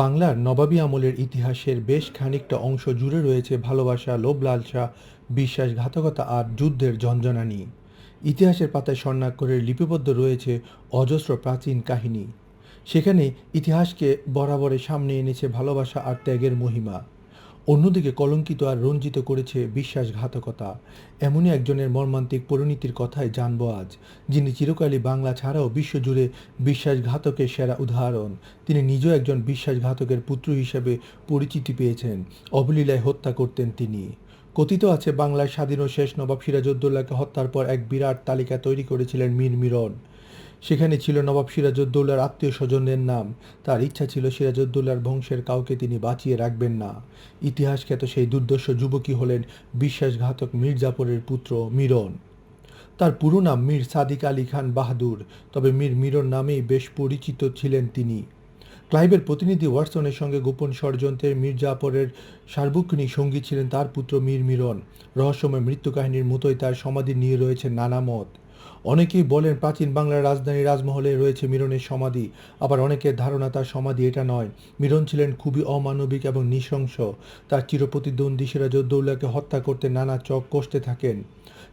বাংলার নবাবী আমলের ইতিহাসের বেশ খানিকটা অংশ জুড়ে রয়েছে ভালোবাসা, লোভ, লালসা, বিশ্বাসঘাতকতা আর যুদ্ধের ঝঞ্ঝনা নিয়ে। ইতিহাসের পাতায় স্বর্ণাক্ষরে লিপিবদ্ধ রয়েছে অজস্র প্রাচীন কাহিনী। সেখানে ইতিহাসকে বরাবরে সামনে এনেছে ভালোবাসা আর ত্যাগের মহিমা। অন্যদিকে কলঙ্কিত আর রঞ্জিত করেছে বিশ্বাসঘাতকতা। এমনই একজনের মর্মান্তিক পরিণতির কথাই জানব আজ, যিনি চিরকালই বাংলা ছাড়াও বিশ্বজুড়ে বিশ্বাসঘাতকের সেরা উদাহরণ। তিনি নিজেও একজন বিশ্বাসঘাতকের পুত্র হিসেবে পরিচিতি পেয়েছেন, অবলীলায় হত্যা করতেন তিনি। কথিত আছে, বাংলার স্বাধীন শেষ নবাব সিরাজউদ্দৌলাকে হত্যার পর এক বিরাট তালিকা তৈরি করেছিলেন মীর মিরন সেখানে ছিল নবাব সিরাজউদ্দৌলার আত্মীয় স্বজনদের নাম। তার ইচ্ছা ছিল সিরাজউদ্দৌলার বংশের কাউকে তিনি বাঁচিয়ে রাখবেন না। ইতিহাস খ্যাত সেই দুর্দর্শ যুবকী হলেন বিশ্বাসঘাতক মীর জাফরের পুত্র মিরন। তার পুরো নাম মীর সাদিক আলী খান বাহাদুর, তবে মীর মিরন নামেই বেশ পরিচিত ছিলেন তিনি। ক্লাইভের প্রতিনিধি ওয়াটসনের সঙ্গে গোপন ষড়যন্ত্রে মীর জাফরের সার্বক্ষণিক সঙ্গী ছিলেন তার পুত্র মীর মিরন। রহস্যময় মৃত্যু কাহিনীর মতোই তার সমাধি নিয়ে রয়েছে নানা মত। অনেকেই বলেন প্রাচীন বাংলার রাজধানী রাজমহলে রয়েছে মিরনের সমাধি, আবার অনেকের ধারণা তার সমাধি এটা নয়। মিরন ছিলেন খুবই অমানবিক এবং নৃশংস। তার চিরপ্রতিদ্বন্দ্বী সিরাজউদ্দৌলাকে হত্যা করতে নানা চক কষতে থাকেন।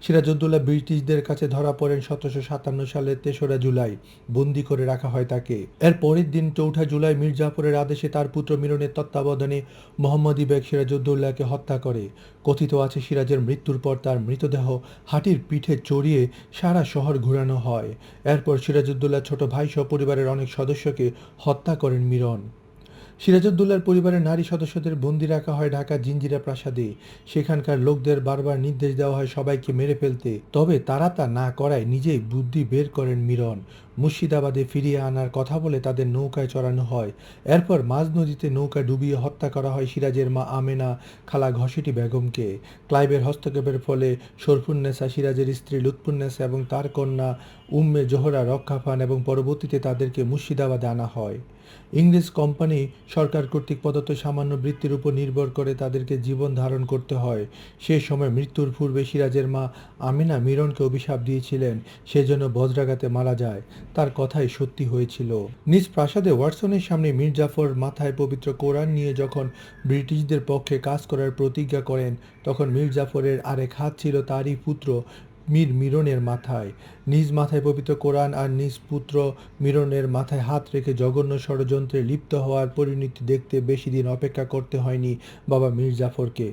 সিরাজউদ্দৌলা ব্রিটিশদের কাছে ধরা পড়েন সতেরোশো সাতান্ন সালের তেসরা জুলাই। বন্দি করে রাখা হয় তাকে। এর পরের দিন চৌঠা জুলাই মীর জাফরের আদেশে তার পুত্র মিরনের তত্ত্বাবধানে মোহাম্মদী বেগ সিরাজউদ্দৌলাকে হত্যা করে। কথিত আছে, সিরাজের মৃত্যুর পর তার মৃতদেহ হাটির পিঠে চড়িয়ে সারা শহর ঘুরানো হয়। এরপর সিরাজউদ্দৌলার ছোট ভাই সহ পরিবারের অনেক সদস্যকে হত্যা করেন মিরন। সিরাজউদ্দৌলার পরিবারের নারী সদস্যদের বন্দি রাখা হয় ঢাকা জিঞ্জিরা প্রাসাদে। সেখানকার লোকদের বারবার নির্দেশ দেওয়া হয় সবাইকে মেরে ফেলতে। তবে তারা তা না করায় নিজেই বুদ্ধি বের করেন মিরন। মুর্শিদাবাদে ফিরিয়ে আনার কথা বলে তাদের নৌকায় চড়ানো হয়। এরপর মাঝ নদীতে নৌকা ডুবিয়ে হত্যা করা হয় সিরাজের মা আমেনা খালা ঘসিটি বেগমকে। ক্লাইবের হস্তক্ষেপের ফলে শরফুন্নেসা সিরাজের স্ত্রী লুৎফুন্নেসা এবং তার কন্যা উম্মে জোহরা রক্ষা পান এবং পরবর্তীতে তাদেরকে মুর্শিদাবাদে আনা হয়। ইংরেজ কোম্পানি সরকার কর্তৃক প্রদত্ত সামান্য বৃত্তির উপর নির্ভর করে তাদেরকে জীবন ধারণ করতে হয়। সে সময় মৃত্যুর পূর্বে সিরাজের মা আমিনা মিরনকে অভিশাপ দিয়েছিলেন। সেজন্য বজ্রাঘাতে মারা যায়। তার কথাই সত্যি হয়েছিল। নিজ প্রাসাদে ওয়াটসনের সামনে মীর জাফর মাথায় পবিত্র কোরআন নিয়ে যখন ব্রিটিশদের পক্ষে কাজ করার প্রতিজ্ঞা করেন, তখন মীর জাফরের আরেক হাত ছিল তারই পুত্র মীর মিরনের মাথায়। নিজ মাথায় পবিত্র কোরআন আর নিজ পুত্র মিরনের মাথায় হাত রেখে জঘন্য ষড়যন্ত্রে লিপ্ত হওয়ার পরিণতি দেখতে বেশি দিন অপেক্ষা করতে হয়নি বাবা মীর জাফরকে।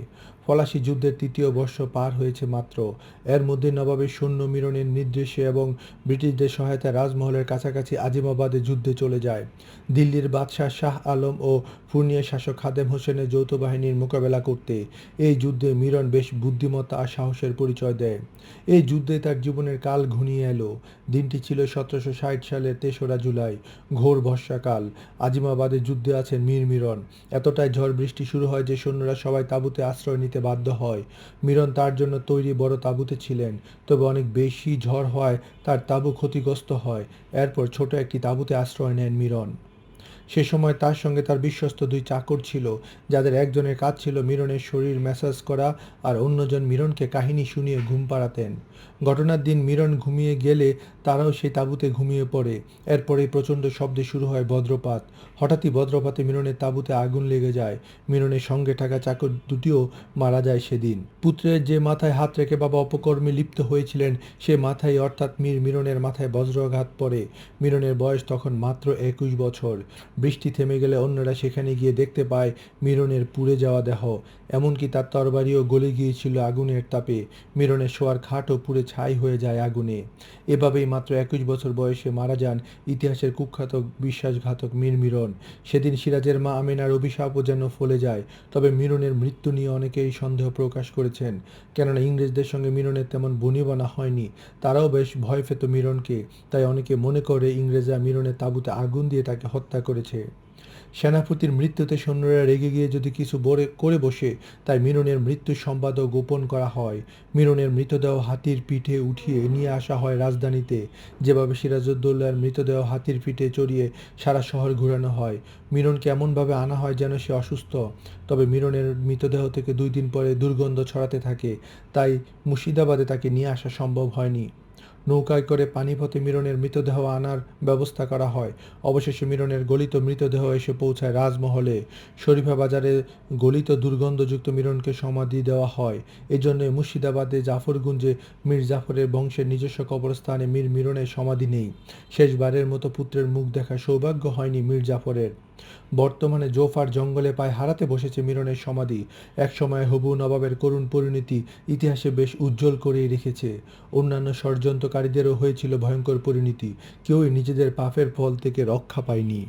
ফরাসি যুদ্ধের তৃতীয় বর্ষ পার হয়েছে মাত্র। এর মধ্যে নবাবের সৈন্য মিরনের নির্দেশে এবং ব্রিটিশদের সহায়তায় রাজমহলের কাছাকাছি আজিমাবাদে যুদ্ধে চলে যায়। দিল্লির বাদশাহ শাহ আলম ও পূর্ণিয়ার শাসক খাদেম হোসেনের যৌথ বাহিনীর মোকাবেলা করতে এই যুদ্ধে মিরন বেশ বুদ্ধিমত্তা আর সাহসের পরিচয় দেয়। এই যুদ্ধে তার জীবনের কাল ঘনিয়ে এলো। দিনটি ছিল সতেরোশো ষাট সালের তেসরা জুলাই, ঘোর বর্ষাকাল। আজিমাবাদে যুদ্ধে আছেন মীর মিরন। এতটাই ঝড় বৃষ্টি শুরু হয় যে সৈন্যরা সবাই তাঁবুতে আশ্রয় নিতে বাধ্য হয়। মিরন তার জন্য তৈরি বড় তাঁবুতে ছিলেন, তবে অনেক বেশি ঝড় হওয়ায় তার তাঁবু ক্ষতিগ্রস্ত হয়। এরপর ছোট একটি তাঁবুতে আশ্রয় নেন মিরন। সে সময় তার সঙ্গে তার বিশ্বস্ত দুই চাকর ছিল, যাদের একজনের কাজ ছিল মিরনের শরীর ম্যাসাজ করা আর অন্যজন মিরনকে কাহিনী শুনিয়ে ঘুম পাড়াতেন। ঘটনার দিন মিরন ঘুমিয়ে গেলে তারাও সেই তাঁবুতে ঘুমিয়ে পড়ে। এরপরেই প্রচণ্ড শব্দে শুরু হয় বজ্রপাত। হঠাৎই বজ্রপাতে মিরনের তাঁবুতে আগুন লেগে যায়। মিরনের সঙ্গে থাকা চাকর দুটিও মারা যায় সেদিন। পুত্রের যে মাথায় হাত রেখে বাবা অপকর্মে লিপ্ত হয়েছিলেন, সে মাথায় অর্থাৎ মীর মিরনের মাথায় বজ্রাঘাত পড়ে। মিরনের বয়স তখন মাত্র একুশ বছর। বৃষ্টি থেমে গেলে অন্যরা সেখানে গিয়ে দেখতে পায় মিরনের পুড়ে যাওয়া দেহ। এমনকি তার তরবারিও গলে গিয়েছিল আগুনের তাপে। মিরনের শোয়ার খাটও পুড়ে ছাই হয়ে যায় আগুনে। এভাবেই মাত্র একুশ বছর বয়সে মারা যান ইতিহাসের কুখ্যাত বিশ্বাসঘাতক মীর মিরন। সেদিন সিরাজের মা আমিনার অভিশাপও যেন ফলে যায়, তবে মিরনের মৃত্যু নিয়ে অনেকেই সন্দেহ প্রকাশ করেছেন। কেননা ইংরেজদের সঙ্গে মিরনের তেমন বনিবনা হয়নি, তারাও বেশ ভয় পেত মিরনকে। তাই অনেকে মনে করে ইংরেজরা মিরনের তাঁবুতে আগুন দিয়ে তাকে হত্যা করেছে। সেনাপতির মৃত্যুতে সৈন্যরা রেগে গিয়ে যদি কিছু বরে, করে বসে, তাই মিরনের মৃত্যুর সংবাদও গোপন করা হয়। মিরনের মৃতদেহ হাতির পিঠে উঠিয়ে নিয়ে আসা হয় রাজধানীতে। যেভাবে সিরাজউদ্দৌলার মৃতদেহ হাতির পিঠে চড়িয়ে সারা শহর ঘুরানো হয় মিরনকে এমনভাবে আনা হয় যেন সে অসুস্থ। তবে মিরনের মৃতদেহ থেকে দুই দিন পরে দুর্গন্ধ ছড়াতে থাকে, তাই মুর্শিদাবাদে তাকে নিয়ে আসা সম্ভব হয়নি। নৌকায় করে পানিপথে মিরনের মৃতদেহ আনার ব্যবস্থা করা হয়। অবশেষে মিরনের গলিত মৃতদেহ এসে পৌঁছায় রাজমহলে। শরীফা বাজারে গলিত দুর্গন্ধযুক্ত মিরনকে সমাধি দেওয়া হয়। এজন্য মুর্শিদাবাদে জাফরগুঞ্জে মীর জাফরের বংশের নিজস্ব কবরস্থানে মীর মিরনের সমাধি নেই। শেষবারের মতো পুত্রের মুখ দেখার সৌভাগ্য হয়নি মীর জাফরের। বর্তমানে জোফার জঙ্গলে পায়ে হারাতে বসেছে মিরনের সমাধি। একসময় হবু নবাবের করুণ পরিণতি ইতিহাসে বেশ উজ্জ্বল করেই রেখেছে। অন্যান্য ষড়যন্ত্রকারীদেরও হয়েছিল ভয়ঙ্কর পরিণতি। কেউই নিজেদের পাপের ফল থেকে রক্ষা পায়নি।